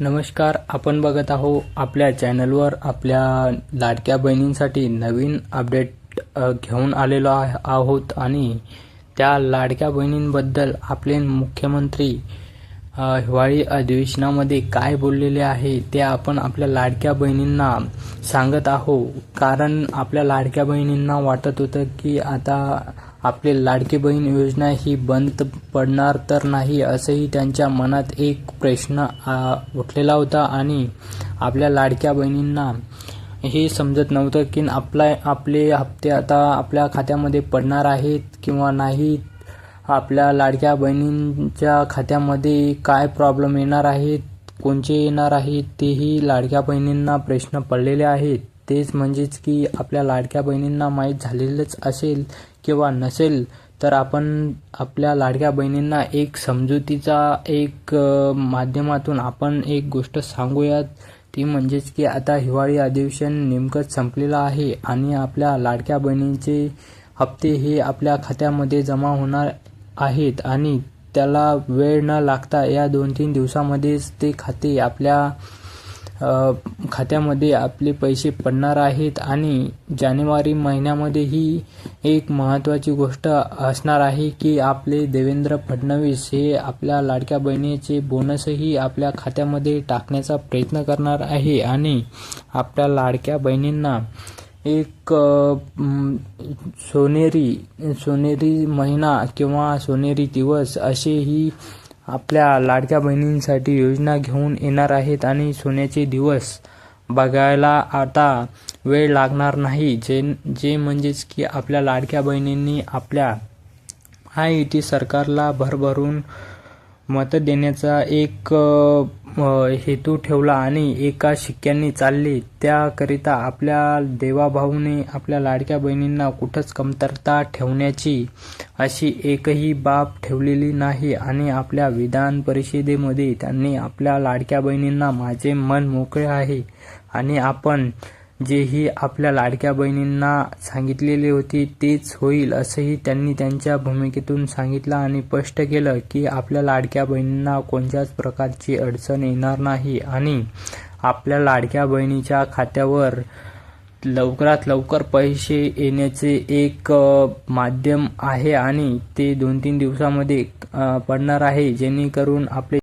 नमस्कार आपण बघत आहो आपल्या चॅनलवर आपल्या लाडक्या बहिणींसाठी नवीन अपडेट घेऊन आलेलो आहोत आणि त्या लाडक्या बहिणींबद्दल आपले मुख्यमंत्री हिवाळी अधिवेशनामध्ये काय बोललेले आहे ते आपण आपल्या लाडक्या बहिणींना सांगत आहो कारण आपल्या लाडक्या बहिणींना वाटत होतं की आता आपली लाडकी बहीण योजना ही बंद पडणार तर नाही असंही त्यांच्या मनात एक प्रश्न उठलेला होता आणि आपल्या लाडक्या बहिणींना हे समजत नव्हतं की आपला आपले हप्ते आता आपल्या खात्यामध्ये पडणार आहेत किंवा नाहीत. आपल्या लाडक्या बहिणींच्या खात्यामध्ये काय प्रॉब्लेम येणार आहेत कोणचे येणार आहेत तेही लाडक्या बहिणींना प्रश्न पडलेले आहेत. तेच म्हणजेच की आपल्या लाडक्या बहिणींना माहीत झालेलंच असेल किंवा नसेल तर आपण आपल्या लाडक्या बहिणींना एक समजुतीचा एक माध्यमातून आपण एक गोष्ट सांगूयात. ती म्हणजेच की आता हिवाळी अधिवेशन नेमकंच संपलेलं आहे आणि आपल्या लाडक्या बहिणींचे हप्ते हे आपल्या खात्यामध्ये जमा होणार आहेत आणि त्याला वेळ न लागता या दोन तीन दिवसामध्येच ते खाते आपल्या खात्यामध्ये आपले पैसे पडणार आहेत आणि जानेवारी महिन्यामध्ये ही एक महत्त्वाची गोष्ट असणार आहे की आपले देवेंद्र फडणवीस हे आपल्या लाडक्या बहिणीचे बोनसही आपल्या खात्यामध्ये टाकण्याचा प्रयत्न करणार आहे आणि आपल्या लाडक्या बहिणींना एक सोनेरी सोनेरी महिना किंवा सोनेरी दिवस असेही आपल्या लाडक्या बहिणींसाठी योजना घेऊन येणार आहेत आणि सोन्याचे दिवस बघायला आता वेळ लागणार नाही. जे जे म्हणजेच की आपल्या लाडक्या बहिणींनी आपल्या महायुती सरकारला भरभरून मतं देण्याचा एक हेतू ठेवला आणि एका शिक्क्याने चालले. त्याकरिता आपल्या देवाभाऊने आपल्या लाडक्या बहिणींना कुठंच कमतरता ठेवण्याची अशी एकही बाब ठेवलेली नाही आणि आपल्या विधान परिषदेमध्ये त्यांनी आपल्या लाडक्या बहिणींना माझे मन मोकळे आहे आणि आपण जेही आपल्या लाडक्या बहिणींना सांगितलेले होते तेच होईल असंही त्यांनी त्यांच्या भूमिकेतून सांगितलं आणि स्पष्ट केलं की आपल्या लाडक्या बहिणींना कोणत्याच प्रकारची अडचण येणार नाही आणि आपल्या लाडक्या बहिणीच्या खात्यावर लवकरात लवकर पैसे येण्याचे एक माध्यम आहे आणि ते दोन तीन दिवसामध्ये पडणार आहे जेणेकरून आपले